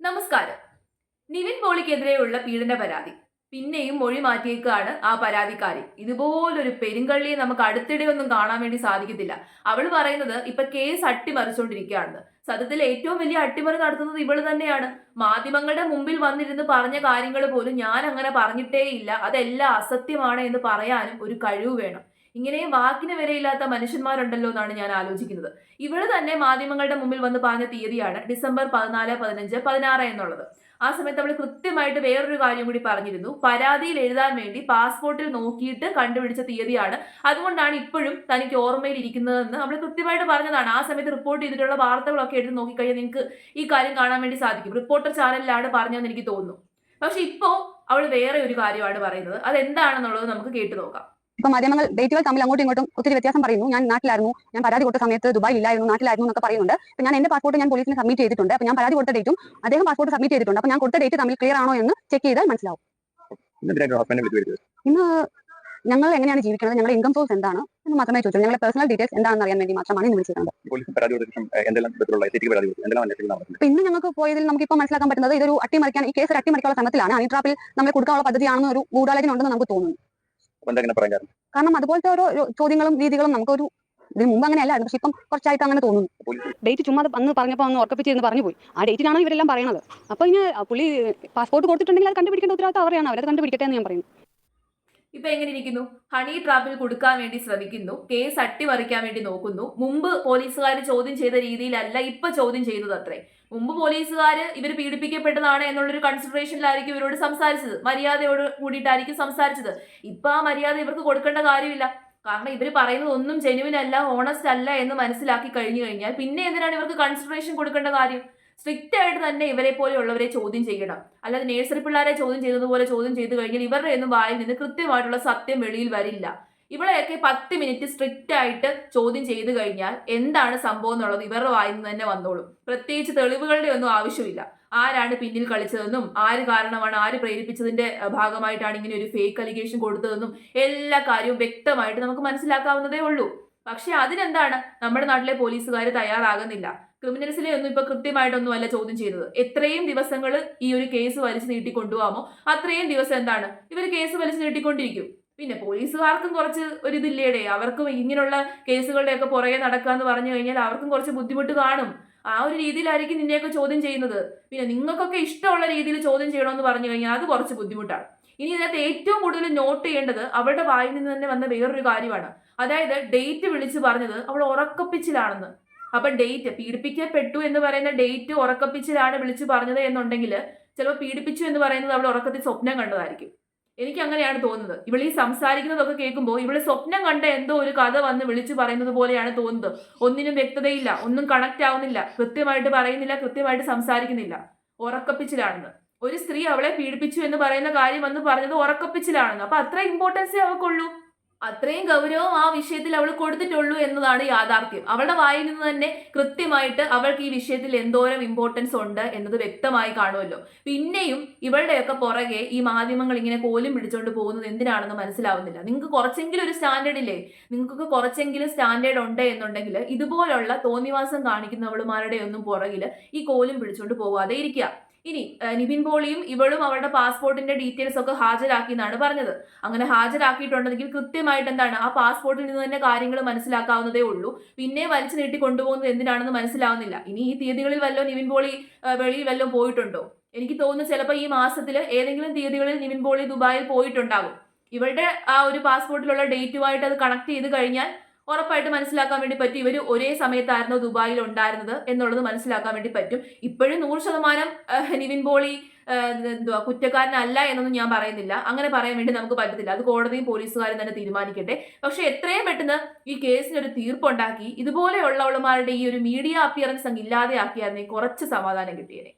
നമസ്കാരം. നിവിൻ പോളിക്കെതിരെയുള്ള പീഡന പരാതി. പിന്നെയും മൊഴി മാറ്റിയേക്കാണ് ആ പരാതിക്കാരി. ഇതുപോലൊരു പെരുങ്കള്ളിയെ നമുക്ക് അടുത്തിടെ ഒന്നും കാണാൻ വേണ്ടി സാധിക്കത്തില്ല. അവൾ പറയുന്നത് ഇപ്പൊ കേസ് അട്ടിമറിച്ചുകൊണ്ടിരിക്കുകയാണെന്ന് സത്യത്തിൽ ഏറ്റവും വലിയ അട്ടിമറി നടത്തുന്നത് ഇവൾ തന്നെയാണ്. മാധ്യമങ്ങളുടെ മുമ്പിൽ വന്നിരുന്ന് പറഞ്ഞ കാര്യങ്ങൾ പോലും ഞാൻ അങ്ങനെ പറഞ്ഞിട്ടേ ഇല്ല അതെല്ലാം അസത്യമാണ് എന്ന് പറയാനും ഒരു കഴിവ് വേണം. ഇങ്ങനെ വാക്കിന് വരെയില്ലാത്ത മനുഷ്യന്മാരുണ്ടല്ലോ എന്നാണ് ഞാൻ ആലോചിക്കുന്നത്. ഇവൾ തന്നെ മാധ്യമങ്ങളുടെ മുമ്പിൽ വന്ന് പറഞ്ഞ തീയതിയാണ് ഡിസംബർ പതിനാല് പതിനഞ്ച് പതിനാറ് എന്നുള്ളത്. ആ സമയത്ത് അവൾ കൃത്യമായിട്ട് വേറൊരു കാര്യം കൂടി പറഞ്ഞിരുന്നു. പരാതിയിൽ എഴുതാൻ വേണ്ടി പാസ്പോർട്ടിൽ നോക്കിയിട്ട് കണ്ടുപിടിച്ച തീയതിയാണ്. അതുകൊണ്ടാണ് ഇപ്പോഴും തനിക്ക് ഓർമ്മയിൽ ഇരിക്കുന്നതെന്ന് അവൾ കൃത്യമായിട്ട് പറഞ്ഞതാണ്. ആ സമയത്ത് റിപ്പോർട്ട് ചെയ്തിട്ടുള്ള വാർത്തകളൊക്കെ എടുത്ത് നോക്കിക്കഴിഞ്ഞാൽ നിങ്ങൾക്ക് ഈ കാര്യം കാണാൻ വേണ്ടി സാധിക്കും. റിപ്പോർട്ടർ ചാനലിലാണ് പറഞ്ഞതെന്ന് എനിക്ക് തോന്നുന്നു. പക്ഷെ ഇപ്പോൾ അവൾ വേറെ ഒരു കാര്യമാണ് പറയുന്നത്. അതെന്താണെന്നുള്ളത് നമുക്ക് കേട്ടു നോക്കാം. ഇപ്പൊ മാധ്യമങ്ങൾ ഡേറ്റുകൾ തമ്മിൽ അങ്ങോട്ടും ഇങ്ങോട്ടും ഒത്തിരി വ്യത്യാസം പറയുന്നു. ഞാൻ നാട്ടിലായിരുന്നു. ഞാൻ പരാതി കൊടുത്ത സമയത്ത് ദുബായിൽ ഇല്ലായിരുന്നു നാട്ടിലായിരുന്നു എന്നൊക്കെ പറയുന്നുണ്ട്. അപ്പൊ ഞാൻ എന്റെ പാസ്പോർട്ട് ഞാൻ പോലീസിന് സബ്മിറ്റ് ചെയ്തിട്ടുണ്ട്. അപ്പൊ ഞാൻ പരാതി കൊടുത്ത ഡേറ്റും അദ്ദേഹം പാസ്പോർട്ട് സബ്മിറ്റ് ചെയ്തിട്ടുണ്ട്. അപ്പൊ ഞാൻ കൊടുത്ത ഡേറ്റ് തമ്മിൽ ക്ലിയർ ആണോ എന്ന് ചെക്ക് ചെയ്താൽ മനസ്സിലാവും. ഇന്ന് ഞങ്ങൾ എങ്ങനെയാണ് ജീവിക്കുന്നത്? ഞങ്ങളുടെ ഇൻകം സോഴ്സ് എന്താണ്? എന്ന് മാത്രമേ ചോദിച്ചു ഞങ്ങളുടെ പേഴ്സണൽ ഡീറ്റെയിൽസ് എന്താണെന്ന് അറിയാൻ വേണ്ടി മാത്രമാണ് ഇന്ന് അപ്പൊ ഇന്ന് ഞങ്ങൾക്ക് പോയതിൽ നമുക്ക് ഇപ്പോൾ മനസ്സിലാക്കാൻ പറ്റുന്നത് ഇതൊരു അട്ടിമറിക്കാൻ ഈ കേസ് അട്ടിമറിക്കാനുള്ള ശ്രമത്തിലാണ്. അനിട്രാപ്പിൽ നമ്മൾ കൊടുക്കാനുള്ള പദ്ധതിയാണെന്ന് ഒരു ഗൂഢാലോചന ഉണ്ടെന്ന് നമുക്ക് തോന്നുന്നു. പറയാൻ കാരണം കാരണം അതുപോലത്തെ ഓരോ ഒരു ചോദ്യങ്ങളും രീതികളും നമുക്കൊരു ഇതിന് മുമ്പ് അങ്ങനെ അല്ലായിരുന്നു പക്ഷെ ഇപ്പം കുറച്ചായിട്ട് അങ്ങനെ തോന്നുന്നു. ഡേറ്റ് ചുമ്മാ അന്ന് പറഞ്ഞപ്പോൾ അന്ന് ഉറപ്പിച്ച് എന്ന് പറഞ്ഞു പോയി ആ ഡേറ്റിനാണ് ഇവരെല്ലാം പറയുന്നത് അപ്പൊ ഇനി പുള്ളി പാസ്പോർട്ട് കൊടുത്തിട്ടുണ്ടെങ്കിൽ അത് കണ്ടുപിടിക്കേണ്ട ഉത്തരവാദിത്തം അവരെയാണ്. അവരത് കണ്ടുപിടിക്കട്ടെ എന്ന് ഞാൻ പറയുന്നു. ഇപ്പൊ എങ്ങനെ ഇരിക്കുന്നു? ഹണി ട്രാപ്പിൽ കൊടുക്കാൻ വേണ്ടി ശ്രമിക്കുന്നു. കേസ് അട്ടിമറിക്കാൻ വേണ്ടി നോക്കുന്നു. മുമ്പ് പോലീസുകാർ ചോദ്യം ചെയ്ത രീതിയിലല്ല ഇപ്പൊ ചോദ്യം ചെയ്യുന്നത് അത്രേ. മുമ്പ് പോലീസുകാർ ഇവർ പീഡിപ്പിക്കപ്പെട്ടതാണ് എന്നുള്ളൊരു കൺസിഡറേഷനിലായിരിക്കും ഇവരോട് സംസാരിച്ചത്. മര്യാദയോട് കൂടിയിട്ടായിരിക്കും സംസാരിച്ചത്. ഇപ്പൊ ആ മര്യാദ ഇവർക്ക് കൊടുക്കേണ്ട കാര്യമില്ല. കാരണം ഇവർ പറയുന്നത് ഒന്നും ജെനുവിൻ അല്ല ഓണസ്റ്റ് അല്ല എന്ന് മനസ്സിലാക്കി കഴിഞ്ഞു കഴിഞ്ഞാൽ പിന്നെ എന്തിനാണ് ഇവർക്ക് കൺസിഡറേഷൻ കൊടുക്കേണ്ട കാര്യം? സ്ട്രിക്റ്റ് ആയിട്ട് തന്നെ ഇവരെ പോലെയുള്ളവരെ ചോദ്യം ചെയ്യണം. അല്ലാതെ നേഴ്സറി പിള്ളേരെ ചോദ്യം ചെയ്തതുപോലെ ചോദ്യം ചെയ്തു കഴിഞ്ഞാൽ ഇവരുടെ ഒന്നും വായിൽ നിന്ന് കൃത്യമായിട്ടുള്ള സത്യം വെളിയിൽ വരില്ല. ഇവളെയൊക്കെ പത്ത് മിനിറ്റ് സ്ട്രിക്റ്റ് ആയിട്ട് ചോദ്യം ചെയ്തു കഴിഞ്ഞാൽ എന്താണ് സംഭവം എന്നുള്ളത് ഇവരുടെ വായിൽ നിന്ന് തന്നെ വന്നോളും. പ്രത്യേകിച്ച് തെളിവുകളുടെ ഒന്നും ആവശ്യമില്ല. ആരാണ് പിന്നിൽ കളിച്ചതെന്നും ആര് കാരണമാണ് ആര് പ്രേരിപ്പിച്ചതിന്റെ ഭാഗമായിട്ടാണ് ഇങ്ങനെ ഒരു ഫേക്ക് അലിഗേഷൻ കൊടുത്തതെന്നും എല്ലാ കാര്യവും വ്യക്തമായിട്ട് നമുക്ക് മനസ്സിലാക്കാവുന്നതേ ഉള്ളൂ. പക്ഷെ അതിനെന്താണ്? നമ്മുടെ നാട്ടിലെ പോലീസുകാർ തയ്യാറാകുന്നില്ല. ക്രിമിനൽസിനെ ഒന്നും ഇപ്പൊ കൃത്യമായിട്ടൊന്നും അല്ല ചോദ്യം ചെയ്യുന്നത്. എത്രയും ദിവസങ്ങൾ ഈ ഒരു കേസ് വലിച്ചു നീട്ടിക്കൊണ്ടുപോകാമോ? അത്രയും ദിവസം എന്താണ്? ഇവർ കേസ് വലിച്ചു നീട്ടിക്കൊണ്ടിരിക്കും. പിന്നെ പോലീസുകാർക്കും കുറച്ച് ഒരു ഇതില്ലേടെ? അവർക്കും ഇങ്ങനെയുള്ള കേസുകളുടെയൊക്കെ പുറകെ നടക്കുക എന്ന് പറഞ്ഞു കഴിഞ്ഞാൽ അവർക്കും കുറച്ച് ബുദ്ധിമുട്ട് കാണും. ആ ഒരു രീതിയിലായിരിക്കും നിന്നെയൊക്കെ ചോദ്യം ചെയ്യുന്നത്. പിന്നെ നിങ്ങൾക്കൊക്കെ ഇഷ്ടമുള്ള രീതിയിൽ ചോദ്യം ചെയ്യണമെന്ന് പറഞ്ഞു കഴിഞ്ഞാൽ അത് കുറച്ച് ബുദ്ധിമുട്ടാണ്. ഇനി ഇതിനകത്ത് ഏറ്റവും കൂടുതൽ നോട്ട് ചെയ്യേണ്ടത് അവരുടെ വായിൽ നിന്ന് തന്നെ വന്ന വേറൊരു കാര്യമാണ്. അതായത് ഡേറ്റ് വിളിച്ച് പറഞ്ഞത് അവൾ ഉറക്കപ്പിച്ചിലാണെന്ന്. അപ്പൊ ഡേറ്റ് പീഡിപ്പിക്കപ്പെട്ടു എന്ന് പറയുന്ന ഡേറ്റ് ഉറക്കപ്പിച്ചിലാണ് വിളിച്ച് പറഞ്ഞത് എന്നുണ്ടെങ്കിൽ ചിലപ്പോൾ പീഡിപ്പിച്ചു എന്ന് പറയുന്നത് അവൾ ഉറക്കത്തിൽ സ്വപ്നം കണ്ടതായിരിക്കും. എനിക്ക് അങ്ങനെയാണ് തോന്നുന്നത്. ഇവൾ ഈ സംസാരിക്കുന്നതൊക്കെ കേൾക്കുമ്പോൾ ഇവൾ സ്വപ്നം കണ്ട എന്തോ ഒരു കഥ വന്ന് വിളിച്ചു പറയുന്നത് പോലെയാണ് തോന്നുന്നത്. ഒന്നിനും വ്യക്തതയില്ല ഒന്നും കണക്ട് ആവുന്നില്ല കൃത്യമായിട്ട് പറയുന്നില്ല കൃത്യമായിട്ട് സംസാരിക്കുന്നില്ല. ഉറക്കപ്പിച്ചിലാണെന്ന്. ഒരു സ്ത്രീ അവളെ പീഡിപ്പിച്ചു എന്ന് പറയുന്ന കാര്യം വന്ന് പറഞ്ഞത് ഉറക്കപ്പിച്ചിലാണെന്ന്. അപ്പൊ അത്ര ഇമ്പോർട്ടൻസേ അവൾക്കുള്ളൂ. അത്രയും ഗൗരവം ആ വിഷയത്തിൽ അവൾ കൊടുത്തിട്ടുള്ളൂ എന്നതാണ് യാഥാർത്ഥ്യം. അവളുടെ വായിൽ നിന്ന് തന്നെ കൃത്യമായിട്ട് അവൾക്ക് ഈ വിഷയത്തിൽ എന്തോരം ഇമ്പോർട്ടൻസ് ഉണ്ട് എന്നത് വ്യക്തമായി കാണുമല്ലോ. പിന്നെയും ഇവളുടെയൊക്കെ പുറകെ ഈ മാധ്യമങ്ങൾ ഇങ്ങനെ കോലും പിടിച്ചുകൊണ്ട് പോകുന്നത് എന്തിനാണെന്ന് മനസ്സിലാവുന്നില്ല. നിങ്ങൾക്ക് കുറച്ചെങ്കിലും ഒരു സ്റ്റാൻഡേർഡ് ഇല്ലേ? നിങ്ങൾക്ക് കുറച്ചെങ്കിലും സ്റ്റാൻഡേർഡ് ഉണ്ട് എന്നുണ്ടെങ്കിൽ ഇതുപോലുള്ള തോന്നിവാസം കാണിക്കുന്നവളുമാരുടെ ഒന്നും പുറകിൽ ഈ കോലും പിടിച്ചുകൊണ്ട് പോവാതെ ഇരിക്കുക. ഇനി നിബിൻ പോളിയും ഇവളും അവരുടെ പാസ്പോർട്ടിന്റെ ഡീറ്റെയിൽസ് ഒക്കെ ഹാജരാക്കി എന്നാണ് പറഞ്ഞത്. അങ്ങനെ ഹാജരാക്കിയിട്ടുണ്ടെങ്കിൽ കൃത്യമായിട്ട് എന്താണ്? ആ പാസ്പോർട്ടിൽ നിന്ന് തന്നെ കാര്യങ്ങൾ മനസ്സിലാക്കാവുന്നതേ ഉള്ളൂ. പിന്നെ വലിച്ചു നീട്ടി കൊണ്ടുപോകുന്നത് എന്തിനാണെന്ന് മനസ്സിലാവുന്നില്ല. ഇനി ഈ തീയതികളിൽ വല്ലോ നിവിൻ പോളി വെളിയിൽ വല്ലോ പോയിട്ടുണ്ടോ? എനിക്ക് തോന്നുന്നു ചിലപ്പോൾ ഈ മാസത്തിൽ ഏതെങ്കിലും തീയതികളിൽ നിവിൻ പോളി ദുബായിൽ പോയിട്ടുണ്ടാകും. ഇവരുടെ ആ ഒരു പാസ്പോർട്ടിലുള്ള ഡേറ്റുമായിട്ട് അത് കണക്ട് ചെയ്ത് കഴിഞ്ഞാൽ ഉറപ്പായിട്ട് മനസ്സിലാക്കാൻ വേണ്ടി പറ്റും. ഇവർ ഒരേ സമയത്തായിരുന്നു ദുബായിൽ ഉണ്ടായിരുന്നത് എന്നുള്ളത് മനസ്സിലാക്കാൻ വേണ്ടി പറ്റും. ഇപ്പോഴും നൂറ് ശതമാനം നിവിൻ പോളി എന്തുവാ കുറ്റക്കാരനല്ല എന്നൊന്നും ഞാൻ പറയുന്നില്ല. അങ്ങനെ പറയാൻ വേണ്ടി നമുക്ക് പറ്റത്തില്ല. അത് കോടതിയും പോലീസുകാരും തന്നെ തീരുമാനിക്കട്ടെ. പക്ഷെ എത്രയും പെട്ടെന്ന് ഈ കേസിനൊരു തീർപ്പുണ്ടാക്കി ഇതുപോലെയുള്ളവളുമാരുടെ ഈ ഒരു മീഡിയ അപ്പിയറൻസ് അങ്ങ് ഇല്ലാതെ ആക്കിയായിരുന്നെങ്കിൽ കുറച്ച് സമാധാനം കിട്ടിയേനെ